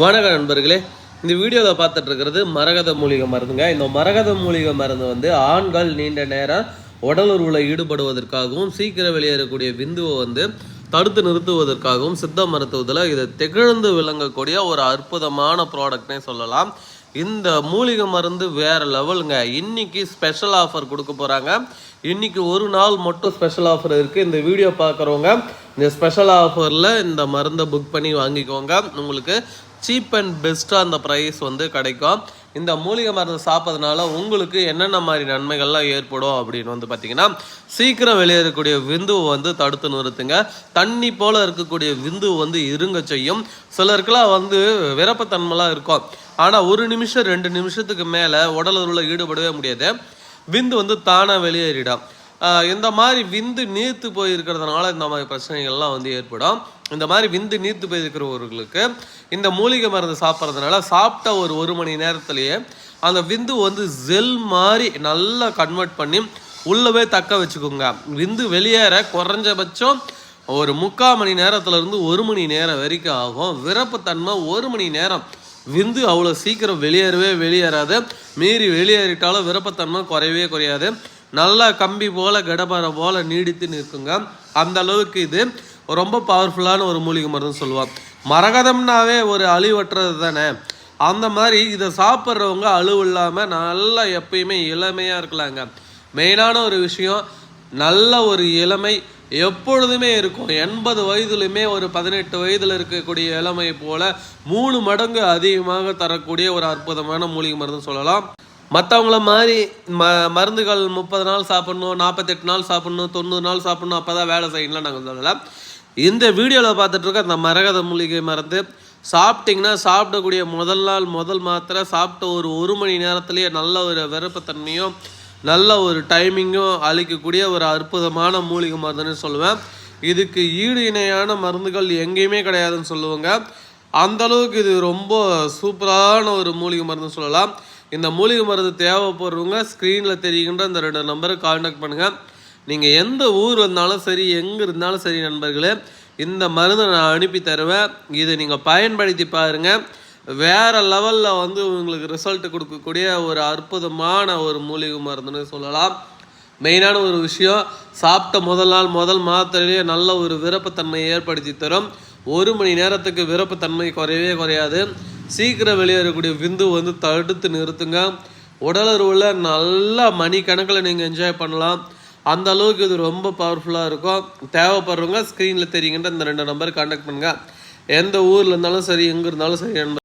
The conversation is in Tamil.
வணக்கம் நண்பர்களே. இந்த வீடியோவில் பார்த்துட்டு இருக்கிறது மரகத மூலிகை மருந்துங்க. இந்த மரகத மூலிகை மருந்து வந்து ஆண்கள் நீண்ட நேரம் உடலுறவில் ஈடுபடுவதற்காகவும் சீக்கிரம் வெளியேறக்கூடிய விந்துவை வந்து தடுத்து நிறுத்துவதற்காகவும் சித்த மருத்துவத்தில் இதை திகழ்ந்து விளங்கக்கூடிய ஒரு அற்புதமான ப்ராடக்ட்னே சொல்லலாம். இந்த மூலிகை மருந்து வேறு லெவலுங்க இன்றைக்கி ஸ்பெஷல் ஆஃபர் கொடுக்க போகிறாங்க இன்றைக்கி ஒரு நாள் மட்டும் ஸ்பெஷல் ஆஃபர் இருக்குது இந்த வீடியோ பார்க்குறவங்க இந்த ஸ்பெஷல் ஆஃபரில் இந்த மருந்தை புக் பண்ணி வாங்கிக்கோங்க. உங்களுக்கு சீப் அண்ட் பெஸ்ட்டாக அந்த ப்ரைஸ் வந்து கிடைக்கும். இந்த மூலிகை மருந்து சாப்பிட்றதுனால உங்களுக்கு என்னென்ன மாதிரி நன்மைகள்லாம் ஏற்படும் அப்படின்னு வந்து பார்த்தீங்கன்னா சீக்கிரம் வெளியேறக்கூடிய விந்துவை வந்து தடுத்து நிறுத்துங்க. தண்ணி போல் இருக்கக்கூடிய விந்து வந்து இருங்க செய்யும். சிலருக்குலாம் வந்து விரப்பத்தன்மைலாம் இருக்கும். ஆனால் ஒரு நிமிஷம் ரெண்டு நிமிஷத்துக்கு மேலே உடலுறவில் ஈடுபடவே முடியாது. விந்து வந்து தானாக வெளியேறிடும். இந்த மாதிரி விந்து நீர்த்து போயிருக்கிறதுனால இந்த மாதிரி பிரச்சனைகள்லாம் வந்து ஏற்படும். இந்த மாதிரி விந்து நீர்த்து போயிருக்கிறவர்களுக்கு இந்த மூலிகை மருந்து சாப்பிட்றதுனால சாப்பிட்ட ஒரு ஒரு மணி நேரத்துலேயே அந்த விந்து வந்து ஜெல் மாதிரி நல்லா கன்வெர்ட் பண்ணி உள்ளவே தக்க வச்சுக்கோங்க. விந்து வெளியேற குறைஞ்சபட்சம் ஒரு முக்கால் மணி நேரத்துலேருந்து ஒரு மணி நேரம் வரைக்கும் ஆகும். விரப்புத்தன்மை ஒரு மணி நேரம். விந்து அவ்வளோ சீக்கிரம் வெளியேறவே வெளியேறாது. மீறி வெளியேறிட்டாலும் விருப்பத்தன்மை குறையவே குறையாது. நல்லா கம்பி போல கடப்பாரை போல நீடித்து நிற்குங்க. அந்த அளவுக்கு இது ரொம்ப பவர்ஃபுல்லான ஒரு மூலிகை மருந்து சொல்லுவான் மரகதம்னாவே ஒரு அழிவற்றது தானே? அந்த மாதிரி இதை சாப்பிட்றவங்க அழுவு இல்லாமல் நல்லா எப்பயுமே இளமையாக இருக்கலாங்க. மெயினான ஒரு விஷயம் நல்ல ஒரு இளமை எப்பொழுதுமே இருக்கும். எண்பது வயதுலையுமே ஒரு பதினெட்டு வயதில் இருக்கக்கூடிய இளமை போல மூணு மடங்கு அதிகமாக தரக்கூடிய ஒரு அற்புதமான மூலிகை மருந்து சொல்லலாம். மற்றவங்கள மாதிரி ம மருந்துகள் முப்பது நாள் சாப்பிட்ணும் நாற்பத்தெட்டு நாள் சாப்பிட்ணும் தொண்ணூறு நாள் சாப்பிட்ணும் அப்போ தான் வேலை செய்யணும்லாம் நாங்கள் சொல்லலாம் இந்த வீடியோவில் பார்த்துட்ருக்க அந்த மரகத மூலிகை மருந்து சாப்பிட்டிங்கன்னா சாப்பிடக்கூடிய முதல் நாள் முதல் மாத்திரை சாப்பிட்ட ஒரு ஒரு மணி நேரத்துலேயே நல்ல ஒரு விருப்பத்தன்மையும் நல்ல ஒரு டைமிங்கும் அளிக்கக்கூடிய ஒரு அற்புதமான மூலிகை மருந்துன்னு சொல்லுவேன். இதுக்கு ஈடு இணையான மருந்துகள் எங்கேயுமே கிடையாதுன்னு சொல்லுவாங்க. அந்த அளவுக்கு இது ரொம்ப சூப்பரான ஒரு மூலிகை மருந்துன்னு சொல்லலாம். இந்த மூலிகை மருந்து தேவைப்படுறவங்க ஸ்க்ரீனில் தெரிகின்ற அந்த ரெண்டு நம்பருக்கு காண்டாக்ட் பண்ணுங்கள் நீங்கள் எந்த ஊர் இருந்தாலும் சரி எங்கே இருந்தாலும் சரி நண்பர்களே இந்த மருந்தை நான் அனுப்பி தருவேன். இதை நீங்கள் பயன்படுத்தி பாருங்கள் வேறு லெவலில் வந்து உங்களுக்கு ரிசல்ட் கொடுக்கக்கூடிய ஒரு அற்புதமான ஒரு மூலிகை மருந்துன்னு சொல்லலாம். மெயினான ஒரு விஷயம் சாப்பிட்ட முதல் நாள் முதல் மாத்திரையிலேயே நல்ல ஒரு விருப்பத்தன்மையை ஏற்படுத்தி தரும். ஒரு மணி நேரத்துக்கு விருப்பத்தன்மை குறையவே குறையாது. சீக்கிரம் வெளியேறக்கூடிய விந்து வந்து தடுத்து நிறுத்துங்க. உடலுறவில் மணி மணிக்கணக்கில் நீங்கள் என்ஜாய் பண்ணலாம். அந்த அளவுக்கு இது ரொம்ப பவர்ஃபுல்லாக இருக்கும். தேவைப்படுறவங்க ஸ்க்ரீனில் தெரியுங்கன்ற இந்த ரெண்டு நம்பர் காண்டாக்ட் பண்ணுங்கள் எந்த ஊரில் இருந்தாலும் சரி எங்கே இருந்தாலும் சரி